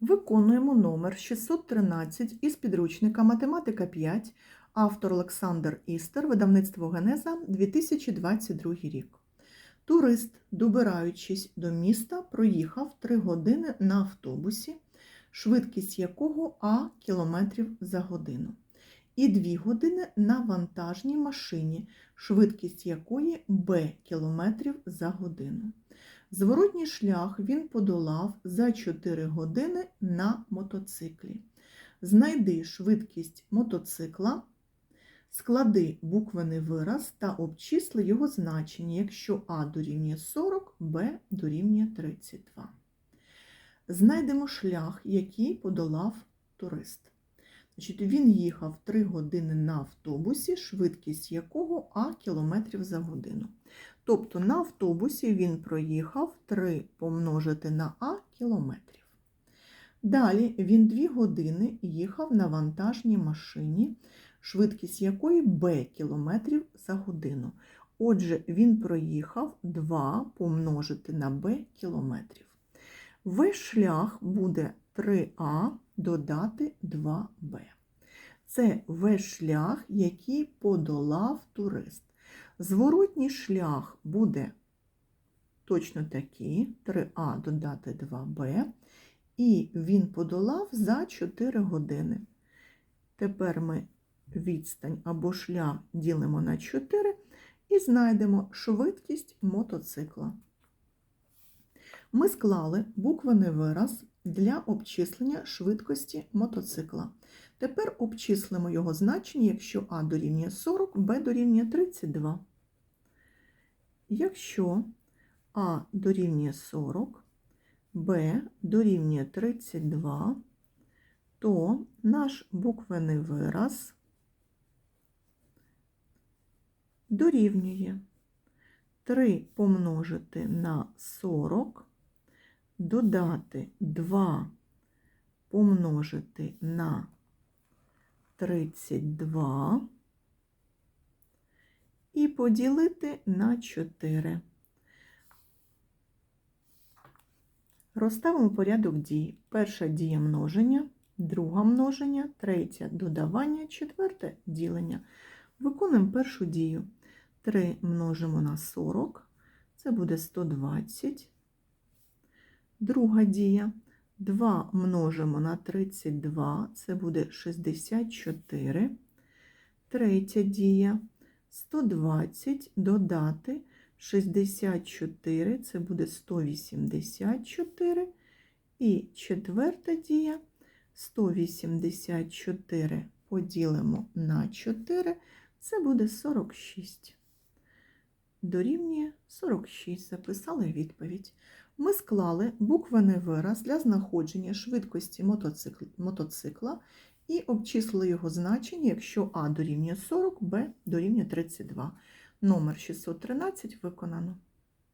Виконуємо номер 613 із підручника Математика 5, автор Олександр Істер, видавництво Генеза, 2022 рік. Турист, добираючись до міста, проїхав 3 години на автобусі, швидкість якого А кілометрів за годину, і 2 години на вантажній машині, швидкість якої Б кілометрів за годину. Зворотній шлях він подолав за 4 години на мотоциклі. Знайди швидкість мотоцикла, склади буквений вираз та обчисли його значення, якщо А дорівнює 40, Б дорівнює 32. Знайдемо шлях, який подолав турист. Значить, Він їхав 3 години на автобусі, швидкість якого А кілометрів за годину. Тобто на автобусі він проїхав 3 помножити на А кілометрів. Далі він 2 години їхав на вантажній машині, швидкість якої Б кілометрів за годину. Отже, він проїхав 2 помножити на Б кілометрів. Весь шлях буде 3А додати 2Б. Це весь шлях, який подолав турист. Зворотній шлях буде точно такий: 3А додати 2Б, і він подолав за 4 години. Тепер ми відстань або шлях ділимо на 4 і знайдемо швидкість мотоцикла. Ми склали буквений вираз для обчислення швидкості мотоцикла. Тепер обчислимо його значення, якщо А дорівнює 40, Б дорівнює 32. Якщо А дорівнює 40, Б дорівнює 32, то наш буквений вираз дорівнює 3 помножити на 40, додати 2 помножити на 32 і поділити на 4. Розставимо порядок дій. Перша дія множення, друга множення, третя додавання, четверте ділення. Виконуємо першу дію. 3 множимо на 40, це буде 120. Друга дія. 2 множимо на 32, це буде 64. Третя дія. 120 додати 64, це буде 184. І четверта дія 184 поділимо на 4, це буде 46. Дорівнює 46. Записали відповідь. Ми склали буквений вираз для знаходження швидкості мотоцикл, мотоцикла і обчислили його значення, якщо А дорівнює 40, Б дорівнює 32. Номер 613 виконано.